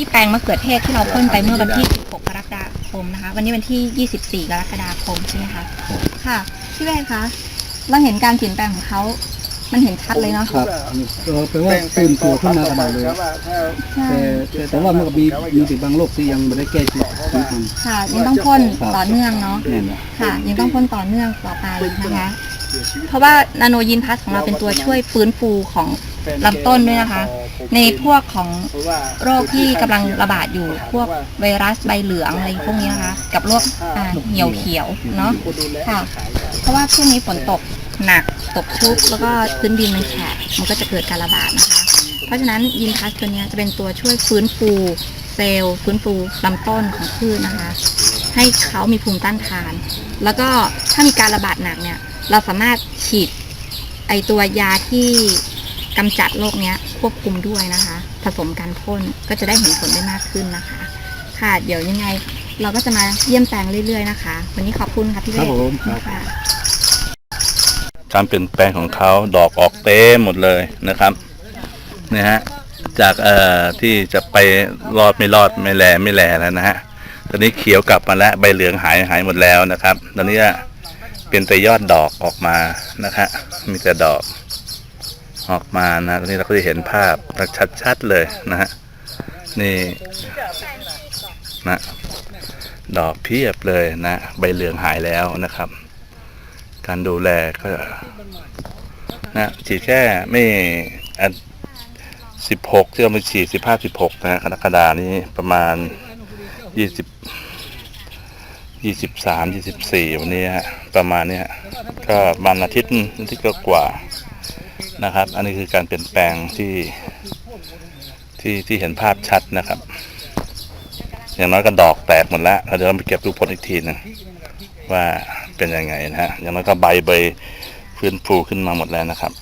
ที่แปลงมะเขือเทศที่เราพ่นไปเมื่อวันที่ 16 กรกฎาคมนะคะ วันนี้วันที่ 24 กรกฎาคมใช่ไหมคะ ค่ะ พี่เวทคะ เราเห็นการเปลี่ยนแปลงของเขา มันเห็นชัดเลยเนาะ ครับเออแปลว่าตื่นตัวขึ้นมาขนาดเลยใช่แต่แต่แต่ว่ามันก็มีมีติดบางโรคที่ยังไม่ได้แก้ชีวิตทุกคนค่ะ ยังต้องพ่นต่อเนื่องเนาะแน่นอนค่ะ ยังต้องพ่นต่อเนื่องต่อไปนะคะ เพราะว่านาโนยินพัสของเราเป็นตัวช่วยฟื้นฟูของลำต้นด้วยนะคะ ในพวกของโรคที่กำลังระบาดอยู่ พวกไวรัสใบเหลืองอะไรพวกนี้นะคะ กับโรคอ่าเหี่ยวเขียวเนาะค่ะ เพราะว่าช่วงนี้ฝนตกหนักตกชุกแล้วก็พื้นดินมันแฉะมันก็จะเกิดการระบาดนะคะ เพราะฉะนั้นยินพัสตัวเนี้ยจะเป็นตัวช่วยฟื้นฟูเซลล์ฟื้นฟูลำต้นของพืชนะคะ ให้เขามีภูมิต้านทาน แล้วก็ถ้ามีการระบาดหนักเนี่ย เราสามารถฉีดไอตัวยาที่กำจัดโรคเนี้ยควบคุมด้วยนะคะ ผสมกันพ่นก็จะได้เห็นผลได้มากขึ้นนะคะ ค่ะเดี๋ยวยังไงเราก็จะมาเยี่ยมแปลงเรื่อยๆนะคะ วันนี้ขอบคุณค่ะพี่เวครับทผมครับ ค่ะ การเปลี่ยนแปลงของเขาดอกออกเต็มหมดเลยนะครับเนี่ยฮะจากเอ่อที่จะไปรอดไม่รอดไม่แลไม่แลแล้วนะฮะตอนนี้เขียวกลับมาแล้วใบเหลืองหายหายหมดแล้วนะครับ ตอนนี้ เป็นแต่ยอดดอกออกมานะคะมีแต่ดอกออกมานะนนี้เราก็จะเห็นภาพชัดๆเลยนะฮะนี่นะดอกเพียบเลยนะใบเหลืองหายแล้วนะครับ การดูแลก็นะฉีดแค่ไม่อันสิบหกที่เราไปฉีดสิบห้าสิบหกนะกรกฎานี้ประมาณยี่สิบ ยี่สิบสามยี่สิบสี่วันนี้ฮะประมาณเนี้ยก็วันอาทิตย์อาทิตย์ก็กว่านะครับ อันนี้คือการเปลี่ยนแปลงที่ที่ที่เห็นภาพชัดนะครับ อย่างน้อยก็ดอกแตกหมดแล้วเราเดี๋ยวเราไปเก็บดูผลอีกทีหนึงว่าเป็นยังไงนะฮะอย่างน้อยก็ใบเบฟื้นฟูขึ้นมาหมดแล้วนะครับ